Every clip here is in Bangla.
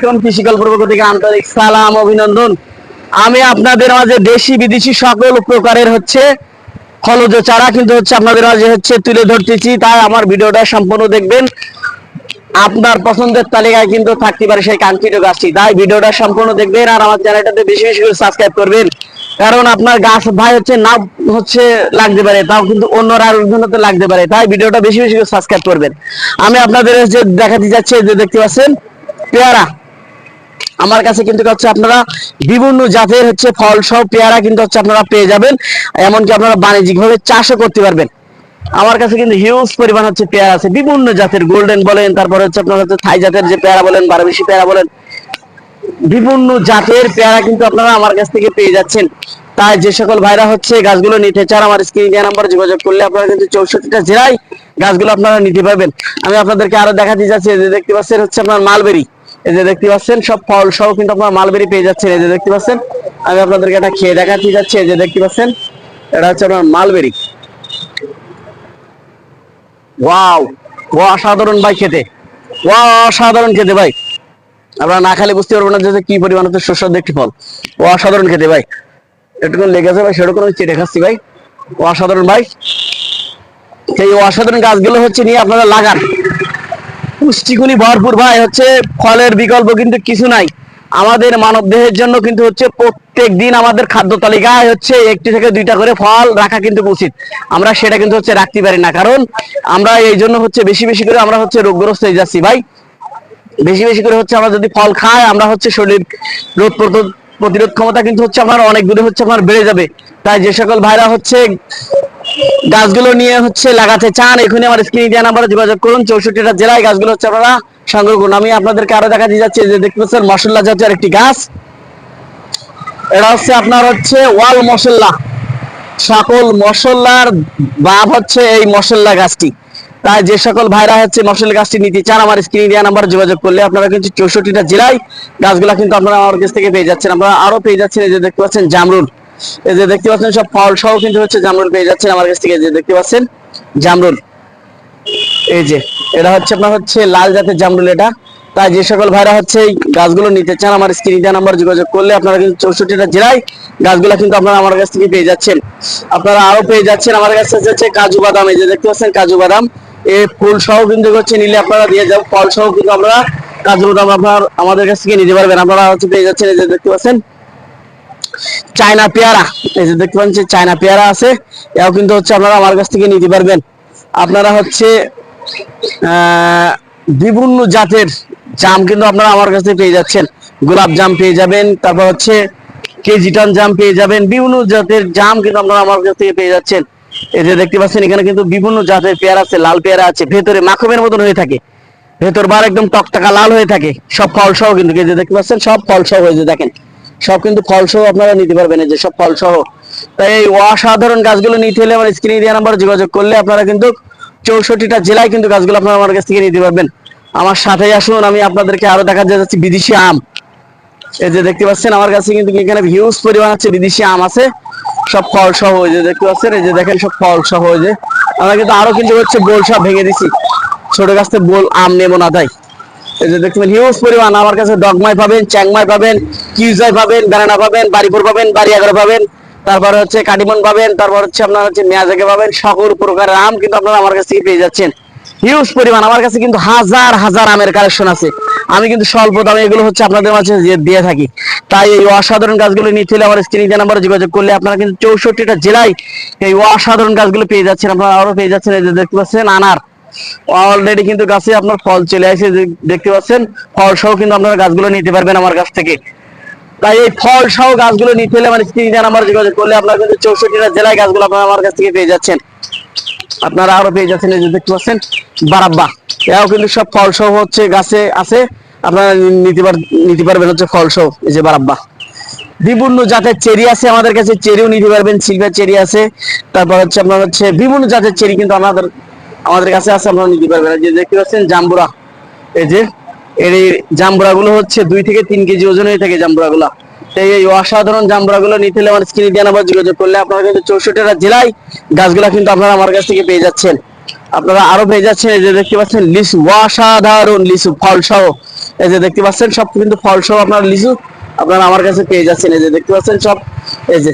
আলাইকুম থেকে আন্তরিক সালাম, অভিনন্দন। আমি আপনাদের মাঝে দেশি বিদেশি সকল প্রকারের হচ্ছে ফলজ চারা কিন্তু হচ্ছে আপনাদের মাঝে হচ্ছে তুলে ধরতেছি, তাই আমার ভিডিওটা সম্পূর্ণ দেখবেন। আপনার পছন্দের তালিকায় কিন্তু থাকতে পারে সেই কাঙ্ক্ষিত গাছটি। তাই ভিডিওটা সম্পূর্ণ দেখবেন আর আমার চ্যানেলটাতে বেশি বেশি করে সাবস্ক্রাইব করবেন। কারণ আপনার গাছ ভাই হচ্ছে না হচ্ছে লাগতে পারে, তাও কিন্তু অন্যরা উন্নতে লাগতে পারে, তাই ভিডিওটা বেশি বেশি করে সাবস্ক্রাইব করবেন। আমি আপনাদের যে দেখাতে যাচ্ছি যে দেখতে পাচ্ছেন, পেয়ারা। আমার কাছে কিন্তু হচ্ছে আপনারা বিভিন্ন জাতের হচ্ছে ফল সহ পেয়ারা কিন্তু হচ্ছে আপনারা পেয়ে যাবেন। এমনকি আপনারা বাণিজ্যিক ভাবে চাষও করতে পারবেন। আমার কাছে কিন্তু হিউজ পরিমাণ হচ্ছে পেয়ারা আছে। বিভিন্ন জাতের গোল্ডেন বলেন, তারপরে হচ্ছে আপনার হচ্ছে থাই জাতের যে পেয়ারা বলেন বারোবেশি পেয়ারা বলেন, বিভিন্ন জাতের পেয়ারা কিন্তু আপনারা আমার কাছ থেকে পেয়ে যাচ্ছেন। তাই যে সকল ভাইরা হচ্ছে গাছগুলো নিতে চান, আমার স্ক্রিন দেওয়া নাম্বার যোগাযোগ করলে আপনারা কিন্তু চৌষট্টিটা জেলায় গাছগুলো আপনারা নিতে পারবেন। আমি আপনাদেরকে আরও দেখাতে যাচ্ছি যে দেখতে পাচ্ছেন হচ্ছে আপনার মালবেরি। এই যে দেখতে পাচ্ছেন, সব ফল সহ কিন্তু আপনার মালবেরি পেয়ে যাচ্ছেন। এই যে দেখতে পাচ্ছেন, আমি আপনাদেরকে এটা খেয়ে দেখাতে যাচ্ছি। এই যে দেখতে পাচ্ছেন, এটা হচ্ছে আপনার মালবেরি। ওয়াও ও অসাধারণ ভাই খেতে। ও অসাধারণ খেতে ভাই। আপনারা না খালে বুঝতে পারবেন না যে কি পরিমাণ হচ্ছে সুস্বাদু একটি ফল। ও অসাধারণ খেতে ভাই। এটুকু লেগেছে ভাই, সেরকম চেটে খাচ্ছি ভাই। ও অসাধারণ ভাই। সেই অসাধারণ গাছগুলো হচ্ছে নিয়ে আপনারা লাগান। পুষ্টিগুলি ভরপুর ভাই, হচ্ছে ফলের বিকল্প কিন্তু কিছু নাই। আমাদের মানব দেহের জন্য কিন্তু হচ্ছে প্রত্যেক দিন আমাদের খাদ্য তালিকায় হচ্ছে একটি থেকে দুইটা করে ফল রাখা কিন্তু উচিত। আমরা সেটা কিন্তু হচ্ছে রাখতে পারি না, কারণ আমরা এই জন্য হচ্ছে বেশি বেশি করে আমরা হচ্ছে রোগগ্রস্ত হয়ে যাচ্ছি ভাই। বেশি বেশি করে হচ্ছে আমরা যদি ফল খাই, আমরা হচ্ছে শরীর রোগ প্রতিরোধ- ক্ষমতা কিন্তু হচ্ছে আমার অনেক দূরে হচ্ছে, আমার বেড়ে যাবে। তাই যে সকল ভাইরা হচ্ছে গাছগুলো নিয়ে হচ্ছে লাগাতে চান এখানে আমার স্ক্রিনে দেওয়া নাম্বারে যোগাযোগ করুন। চৌষট্টিটা জেলায় গাছগুলো হচ্ছে আপনারা সংগ্রহ করুন। আমি আপনাদেরকে আরও দেখা দিয়ে যাচ্ছি যে দেখতে পাচ্ছেন, মশলা জাতীয় একটি গাছ। এটা হচ্ছে আপনার হচ্ছে ওয়াল মশলা। সকল মশলার বাপ হচ্ছে এই মশলা গাছটি। তাই যে সকল ভাইরা হচ্ছে মশলা গাছটি নিতে চান, আমার স্ক্রিনে দেওয়া নাম্বার যোগাযোগ করলে আপনারা কিন্তু চৌষট্টিটা জেলায় গাছগুলা কিন্তু আপনারা আমার কাছ থেকে পেয়ে যাচ্ছেন। আপনারা আরও পেয়ে যাচ্ছেন এই যে দেখতে পাচ্ছেন জামরুল। এই যে দেখতে পাচ্ছেন সব ফল সহ কিন্তু হচ্ছে জামরুল পেয়ে যাচ্ছেন আমার কাছ থেকে যে দেখতে পাচ্ছেন জামরুল। এই যে, এটা হচ্ছে আপনার হচ্ছে লাল জাতের জামরুল এটা। তাই যে সকল ভাইরা হচ্ছে এই গাছগুলো নিতে চান, আমার স্ক্রিনে দেওয়া নাম্বার যোগাযোগ করলে আপনারা কিন্তু চৌষট্টিটা জেলায় গাছগুলো কিন্তু আপনারা আমার কাছ থেকে পেয়ে যাচ্ছেন। আপনারা আরও পেয়ে যাচ্ছেন আমার কাছে হচ্ছে কাজু বাদাম, এই যে দেখতে পাচ্ছেন কাজু বাদাম। এই ফুল সহ কিন্তু হচ্ছে নিলে আপনারা দিয়ে যাও ফল সহ কিন্তু আপনারা কাজু বাদাম আপনার, আমাদের কাছ থেকে নিতে পারবেন। আপনারা হচ্ছে পেয়ে যাচ্ছেন এই যে দেখতে পাচ্ছেন, চায়না পেয়ারা। এই যে দেখতে পাচ্ছেন, চায়না পেয়ারা আছে, এও কিন্তু হচ্ছে আপনারা আমার কাছ থেকে নিতে পারবেন। আপনারা হচ্ছে বিভিন্ন জাতের জাম কিন্তু আপনারা আমার কাছ থেকে পেয়ে যাচ্ছেন। গোলাপ জাম পেয়ে যাবেন, তারপর হচ্ছে কেজিটন জাম পেয়ে যাবেন, বিভিন্ন জাতের জাম কিন্তু আপনারা আমার কাছ থেকে পেয়ে যাচ্ছেন। এই যে দেখতে পাচ্ছেন, এখানে কিন্তু বিভিন্ন জাতের পেয়ারা আছে, লাল পেয়ারা আছে, ভেতরে মাখমের মতন হয়ে থাকে। ভেতর বার একদম টকটাকা লাল হয়ে থাকে। সব ফল সহ কিন্তু, এই যে দেখতে পাচ্ছেন, সব ফল সহ হয়ে যে দেখেন, সব কিন্তু ফল সহ আপনারা নিতে পারবেন, এই যে সব ফল সহ তাই এই অসাধারণ গাছগুলো নিতে হলে আমার স্ক্রিনে দেওয়া নাম্বার যোগাযোগ করলে আপনারা কিন্তু চৌষট্টিটা জেলায় কিন্তু গাছগুলো আপনারা আমার কাছ থেকে নিতে পারবেন। আমার সাথে আসুন, আমি আপনাদেরকে আরও দেখা যাচ্ছে, বিদেশি আম। এই যে দেখতে পাচ্ছেন, আমার কাছে কিন্তু এখানে হিউজ পরিমাণ আছে বিদেশি আম আছে। সব ফল সহ ওই যে দেখতে পাচ্ছেন? এই যে দেখেন, সব ফল সহ ওই যে। আমরা কিন্তু আরও কিন্তু হচ্ছে বোল সব ভেঙে দিছি। ছোট গাছ থেকে বোল আম নেব না, তাই। এই যে দেখতে হিউজ পরিমাণ। আমার কাছে ডগমাই পাবেন, চ্যাংমাই পাবেন, কিউজাই পাবেন বেড়ানা পাবেন, বাড়িপুর পাবেন বাড়ি এগারো পাবেন। তারপর হচ্ছে কাটিমন পাবেন, তারপর হচ্ছে আপনার হচ্ছে মেয়াজাকে পাবেন। সকল প্রকারের আম কিন্তু আপনারা আমার কাছ থেকে পেয়ে যাচ্ছেন। হিউজ পরিমাণ। আমার কাছে কিন্তু হাজার হাজার আমের কালেকশন আছে। আমি কিন্তু স্বল্প দামে এগুলো হচ্ছে আপনাদের মাঝে দিয়ে- থাকি। তাই এই অসাধারণ গাছগুলো নিতে হলে আমার স্ক্রিনে নাম্বারে যোগাযোগ করলে আপনারা কিন্তু চৌষট্টিটা জেলায় এই অসাধারণ গাছগুলো পেয়ে যাচ্ছেন। আপনারা আরও পেয়ে যাচ্ছেন এই যে দেখতে পাচ্ছেন, আনার। অলরেডি কিন্তু গাছে আপনার ফল চলে আসে দেখতে পাচ্ছেন। ফল সহ কিন্তু আপনারা গাছগুলো নিতে পারবেন আমার কাছ থেকে। তাই এই ফল সহ গাছগুলো নিতে হলে আমার স্ক্রিনে নাম্বার যোগাযোগ করলে আপনারা কিন্তু চৌষট্টিটা জেলায় গাছগুলো আপনারা আমার কাছ থেকে পেয়ে যাচ্ছেন। আপনারা আরও পেয়ে যাচ্ছেন এই যে দেখতে পাচ্ছেন, বারাব্বা। এরাও কিন্তু সব ফল সহ হচ্ছে, গাছে আছে। আপনারা নিতে নিতে পারবেন হচ্ছে ফল সহ এই যে বারাব্বা। বিভিন্ন জাতের চেরি আছে আমাদের কাছে, চেরিও নিতে পারবেন সিলভার চেরি আছে। তারপর হচ্ছে আপনার হচ্ছে বিভিন্ন জাতের চেরি কিন্তু আমাদের আমাদের কাছে আছে, আপনারা নিতে পারবেন। যে দেখতে পাচ্ছেন, জাম্বুরা। এই যে, এর এই জাম্বুরা গুলো হচ্ছে দুই থেকে তিন কেজি ওজন হয়ে থাকে জাম্বুরা গুলা এই অসাধারণ জাম্বুরা গুলো নিতে হলে যোগাযোগ করলে আপনারা কিন্তু জেলায় গাছগুলা কিন্তু আপনারা আমার কাছ থেকে পেয়ে যাচ্ছেন। আপনারা আরও পেয়ে যাচ্ছেন, এই যে দেখতে পাচ্ছেন লিচু, অসাধারণ লিচু এই যে দেখতে পাচ্ছেন, সব কিন্তু আপনার লিচু আপনারা আমার কাছে পেয়ে যাচ্ছেন। এই যে দেখতে পাচ্ছেন সব, এই যে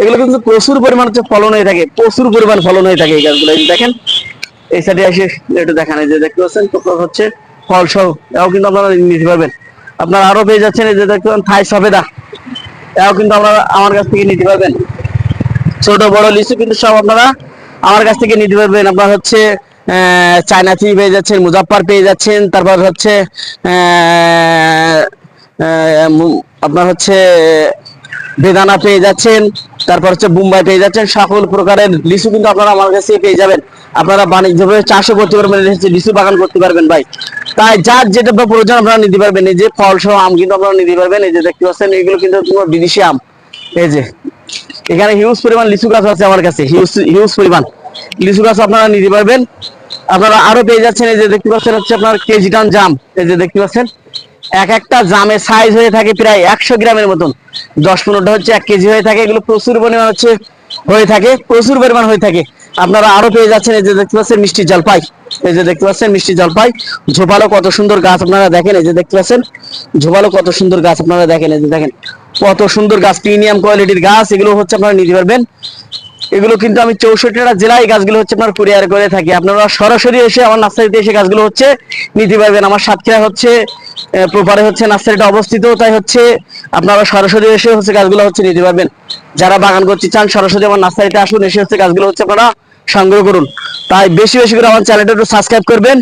এগুলো কিন্তু প্রচুর পরিমাণ হচ্ছে ফলন হয়ে থাকে, প্রচুর পরিমাণ ফলন হয়ে থাকে এই গাছগুলো। দেখেন, এই সাইডে এসে একটু দেখান, এই যে দেখতে পাচ্ছেন হচ্ছে ফল সহ কিন্তু আপনারা নিতে পারবেন। আপনারা আরও পেয়ে যাচ্ছেন এই যে পাচ্ছেন থাই সবেদা। এও কিন্তু আপনারা আমার কাছ থেকে নিতে পারবেন। ছোট, বড় লিচু কিন্তু সব আপনারা আমার কাছ থেকে নিতে পারবেন। আপনার হচ্ছে চায়না থ্রি পেয়ে যাচ্ছেন মুজাফার পেয়ে যাচ্ছেন, তারপর হচ্ছে আপনার হচ্ছে, বেদানা পেয়ে যাচ্ছেন, তারপর হচ্ছে মুম্বাই পেয়ে যাচ্ছেন, সকল প্রকারের লিচু কিন্তু আপনারা আমার কাছে পেয়ে যাবেন। আপনারা বাণিজ্যভাবে চাষও করতে পারবেন লিচু বাগান করতে পারবেন ভাই। তাই যার যেটা প্রয়োজন আপনারা নিতে পারবেন। এই যে ফল সহ আম কিন্তু আপনারা নিতে পারবেন। এই যে দেখতে পাচ্ছেন, এগুলো কিন্তু তোমার বিদেশি আম। এই যে, এখানে হিউজ পরিমাণ লিচু গাছ আছে আমার কাছে। হিউজ হিউজ পরিমাণ। লিচু গাছ আপনারা নিতে পারবেন। আপনারা আরও পেয়ে যাচ্ছেন, এই যে দেখতে পাচ্ছেন হচ্ছে আপনার কেজি টান জাম। এই যে দেখতে পাচ্ছেন, এক একটা জামের সাইজ হয়ে থাকে প্রায় একশো গ্রামের মতন। দশ পনেরোটা হচ্ছে এক কেজি হয়ে থাকে। এগুলো প্রচুর পরিমাণ হচ্ছে, হয়ে থাকে। প্রচুর পরিমাণ হয়ে থাকে। আপনারা আরও পেয়ে যাচ্ছেন এই যে দেখতে পাচ্ছেন মিষ্টি জলপাই। এই যে দেখতে পাচ্ছেন মিষ্টি জলপাই। ঝোপালো কত সুন্দর গাছ আপনারা দেখেন, এই যে দেখতে পাচ্ছেন। ঝোপালো কত সুন্দর গাছ আপনারা দেখেন, এই যে দেখেন। কত সুন্দর গাছ, প্রিমিয়াম কোয়ালিটির গাছ, এগুলো হচ্ছে আপনারা নিতে পারবেন। এগুলো কিন্তু আমি চৌষট্টিটা জেলায় গাছগুলো হচ্ছে আপনার কুরিয়ার করে থাকি। আপনারা সরাসরি এসে আমার নার্সারিতে এসে গাছগুলো হচ্ছে নিতে পারবেন। আমার সাতক্ষীরা হচ্ছে প্রপারে হচ্ছে নার্সারিটা অবস্থিত, তাই হচ্ছে আপনারা সরাসরি এসে হচ্ছে গাছগুলো হচ্ছে নিতে পারবেন। যারা বাগান করতে চান, সরাসরি আমার নার্সারিতে আসুন, এসে হচ্ছে গাছগুলো হচ্ছে আপনারা সংগ্রহ করুন। তাই বেশি বেশি করে আমার চ্যানেলটা একটু সাবস্ক্রাইব করবেন,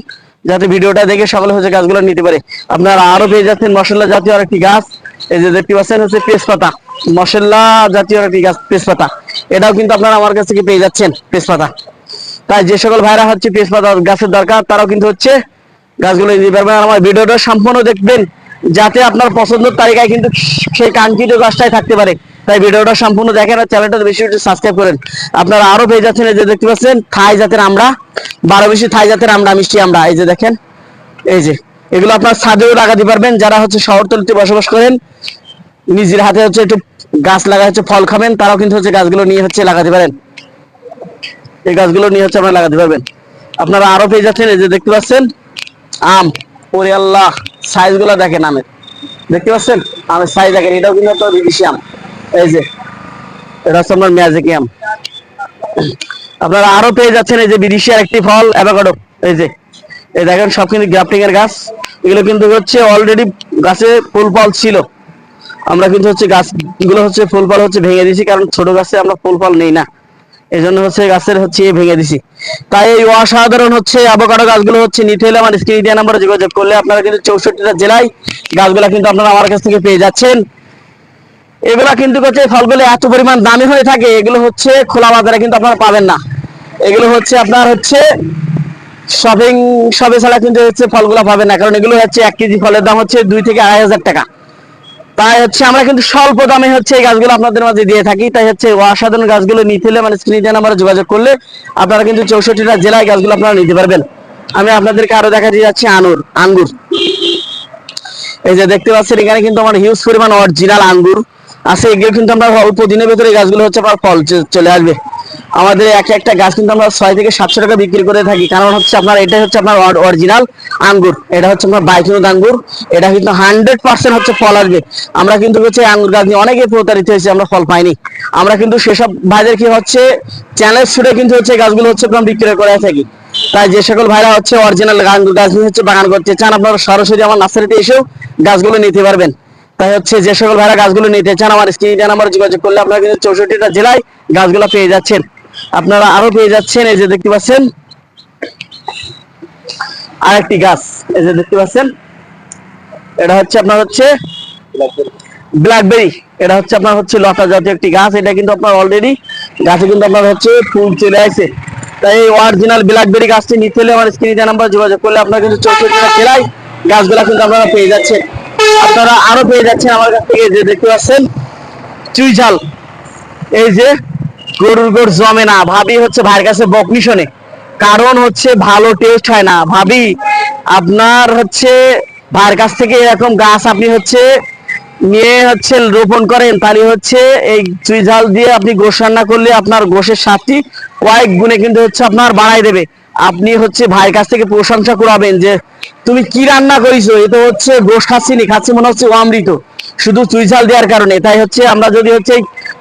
যাতে ভিডিওটা দেখে সকলে হচ্ছে গাছগুলো নিতে পারে। আপনারা আরও পেয়ে যাচ্ছেন মশলা জাতীয় আরেকটি গাছ। এই যে দেখতে পাচ্ছেন হচ্ছে তেজপাতা। মশলা জাতীয় একটি গাছ, তেজপাতা। এটাও কিন্তু আপনারা আমার কাছ থেকে পেয়ে যাচ্ছেন, তেজপাতা। তাই যে সকল ভাইরা হচ্ছে তেজপাতা গাছের দরকার, তারাও কিন্তু হচ্ছে গাছগুলো নিতে পারবেন। আমার ভিডিওটা সম্পূর্ণ দেখবেন, যাতে আপনার পছন্দের তালিকায় কিন্তু সেই কাঙ্ক্ষিত গাছটাই থাকতে পারে। তাই ভিডিওটা সম্পূর্ণ দেখেন আর চ্যানেলটা বেশি বেশি সাবস্ক্রাইব করেন। আপনারা আরও পেয়ে যাচ্ছেন এই যে দেখতে পাচ্ছেন, থাই জাতের আমরা, বারো বেশি থাই জাতের আমরা, মিষ্টি আমরা, এই যে দেখেন, এই যে, এগুলো আপনার ছাদেও লাগাতে পারবেন, যারা হচ্ছে শহরতলিতে বসবাস করেন, নিজের হাতে হচ্ছে একটু গাছ লাগা হচ্ছে ফল খাবেন, তারাও কিন্তু হচ্ছে গাছগুলো নিয়ে হচ্ছে লাগাতে পারেন। এই গাছগুলো নিয়ে হচ্ছে আপনারা লাগাতে পারবেন। আপনারা আরও পেয়ে যাচ্ছেন এই যে দেখতে পাচ্ছেন, আম, ওরে আল্লাহ সাইজগুলা দেখেন আমের। দেখতে পাচ্ছেন? আমের সাইজ দেখেন, এটাও কিন্তু একটা বিদেশি আম। এই যে, এটা হচ্ছে আপনার আপনারা আরও পেয়ে যাচ্ছেন এই যে আরেকটি ফল অ্যাভোকাডো এই যে, এই দেখেন, সব কিন্তু গ্রাফটিং এর গাছ। এগুলো কিন্তু হচ্ছে অলরেডি গাছে ফুল ফল ছিল। আমরা কিন্তু হচ্ছে হচ্ছে ফুল ফল হচ্ছে ভেঙে দিয়েছি, কারণ ছোট গাছে আমরা ফুল ফল নেই না। এই জন্য হচ্ছে গাছের হচ্ছে ভেঙে দিছি। তাই এই অসাধারণ হচ্ছে আবোকাডো গাছগুলো হচ্ছে নিতে হলে আমার স্ক্রিন দেওয়া নাম্বারে যোগাযোগ করলে আপনারা কিন্তু চৌষট্টিটা জেলায় গাছগুলা কিন্তু আপনারা আমার কাছ থেকে পেয়ে যাচ্ছেন। এগুলা কিন্তু হচ্ছে ফলগুলো এত পরিমাণ দামি হয়ে থাকে, এগুলো হচ্ছে খোলা বাজারে কিন্তু আপনারা পাবেন না। এগুলো হচ্ছে আপনার হচ্ছে শপিং শপে ছাড়া কিন্তু হচ্ছে ফলগুলো পাবেন না, কারণ এগুলো হচ্ছে এক কেজি ফলের দাম হচ্ছে দুই থেকে আড়াই হাজার টাকা। তাই হচ্ছে আমরা কিন্তু স্বল্প দামে হচ্ছে এই গাছগুলো আপনাদের মাঝে দিয়ে থাকি, তাই হচ্ছে অসাধারণ গাছগুলো নিতে হলে মানে স্ক্রিনে নাম্বারে যোগাযোগ করলে আপনারা কিন্তু চৌষট্টিটা জেলায় গাছগুলো আপনারা নিতে পারবেন। আমি আপনাদেরকে আরও দেখা যাচ্ছি আনুর, আঙ্গুর। এই যে দেখতে পাচ্ছেন, এখানে কিন্তু আমার হিউজ পরিমাণ অরিজিনাল আঙ্গুর। আছে এগুলো কিন্তু আমরা অল্প দিনের ভেতরে গাছগুলো হচ্ছে আমার ফল চলে আসবে। আমাদের এক, একটা গাছ কিন্তু আমরা ছয় থেকে সাতশো টাকা বিক্রি করে থাকি। কারণ হচ্ছে আপনার এটা হচ্ছে আপনার অরিজিনাল আঙ্গুর। এটা হচ্ছে আপনার বাইকুনুদ আঙ্গুর। এটা কিন্তু হান্ড্রেড পার্সেন্ট হচ্ছে ফল আসবে। আমরা কিন্তু হচ্ছে আঙ্গুর গাছ নিয়ে অনেকে প্রতারিত হয়েছে, আমরা ফল পাইনি। আমরা কিন্তু সেসব ভাইদের কি হচ্ছে চ্যানেল ছুটে কিন্তু হচ্ছে গাছগুলো হচ্ছে আপনার বিক্রি করে থাকি। তাই যে সকল ভাইরা হচ্ছে অরিজিনাল আঙ্গুর গাছ নিয়ে হচ্ছে বাগান করতে চান, আপনারা সরাসরি আমার নার্সারিতে এসেও গাছগুলো নিতে পারবেন। তাই হচ্ছে যে সকল ভাইরা গাছগুলো নিতে চান, আমার স্ক্রিনে নাম্বার যোগাযোগ করলে আপনারা কিন্তু চৌষট্টিটা জেলায় গাছগুলো পেয়ে যাচ্ছেন। আপনারা আরও পেয়ে যাচ্ছেন, এই যে দেখতে পাচ্ছেন। আরেকটি গাছ, এই যে দেখতে পাচ্ছেন। এটা হচ্ছে আপনার হচ্ছে ব্ল্যাকবেরি এটা হচ্ছে আপনার হচ্ছে লতা জাতীয় একটি গাছ, এটা কিন্তু আপনার অলরেডি গাছে কিন্তু আপনার হচ্ছে ফুল চলে আসে। তাই এই অরিজিনাল ব্ল্যাকবেরি গাছটি নিতে হলে আমার স্ক্রিনে নাম্বার যোগাযোগ করলে আপনারা কিন্তু চৌষট্টিটা জেলায় গাছগুলা কিন্তু আপনারা পেয়ে যাচ্ছেন। আপনারা আরও পেয়ে যাচ্ছেন আমার কাছ থেকে যে দেখতে পাচ্ছেন, চুই ঝাল। এই যে গরুর গরু জমে না, ভাবি হচ্ছে ভাইয়ের কাছে বকনি শোনে। কারণ হচ্ছে ভালো টেস্ট হয় না। ভাবি, আপনার হচ্ছে ভাইয়ের কাছ থেকে এরকম গাছ আপনি হচ্ছে নিয়ে হচ্ছে রোপণ করেন তাহলে হচ্ছে এই চুই ঝাল দিয়ে আপনি গোশ রান্না করলে আপনার গোশের স্বাদটি কয়েক গুণে কিন্তু হচ্ছে আপনার বাড়াই দেবে। আপনি হচ্ছে ভাইয়ের কাছ থেকে প্রশংসা করাবেন যে, তুমি কি রান্না করিছো? এ তো হচ্ছে গোশ খাচ্ছি নি, খাচ্ছি মনে হচ্ছে অমৃত শুধু চুই ঝাল দেওয়ার কারণে। তাই হচ্ছে আমরা যদি হচ্ছে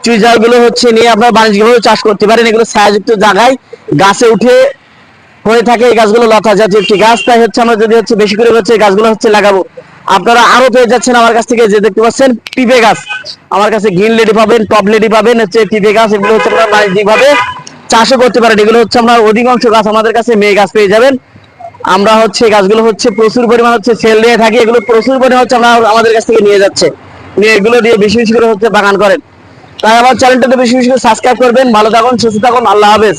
চুই ঝালগুলো হচ্ছে নিয়ে আপনার বাণিজ্যিকভাবে চাষ করতে পারেন এগুলো ছায়াযুক্ত জায়গায় গাছে উঠে হয়ে থাকে এই গাছগুলো লতা জাতীয় একটি গাছ। তাই হচ্ছে আমরা যদি হচ্ছে বেশি করে হচ্ছে গাছগুলো হচ্ছে লাগাবো। আপনারা আরও পেয়ে যাচ্ছেন আমার কাছ থেকে যে দেখতে পাচ্ছেন পিপে গাছ। আমার কাছে গ্রিন লেডি পাবেন, টপ লেডি পাবেন, হচ্ছে পিপে গাছ, এগুলো হচ্ছে আপনারা বাণিজ্যিকভাবে চাষও করতে পারেন। এগুলো হচ্ছে আপনার অধিকাংশ গাছ আমাদের কাছে মেয়ে গাছ পেয়ে যাবেন। আমরা হচ্ছে গাছগুলো হচ্ছে প্রচুর পরিমাণ হচ্ছে সেল দিয়ে থাকি। এগুলো প্রচুর পরিমাণ হচ্ছে আমরা আমাদের কাছ থেকে নিয়ে যাচ্ছে। নিয়ে এগুলো দিয়ে বেশি বেশি করে হচ্ছে বাগান করেন। তাই আমার চ্যানেলটাতে বেশি বেশি করে সাবস্ক্রাইব করবেন। ভালো থাকুন, সুস্থ থাকুন। আল্লাহ হাফেজ।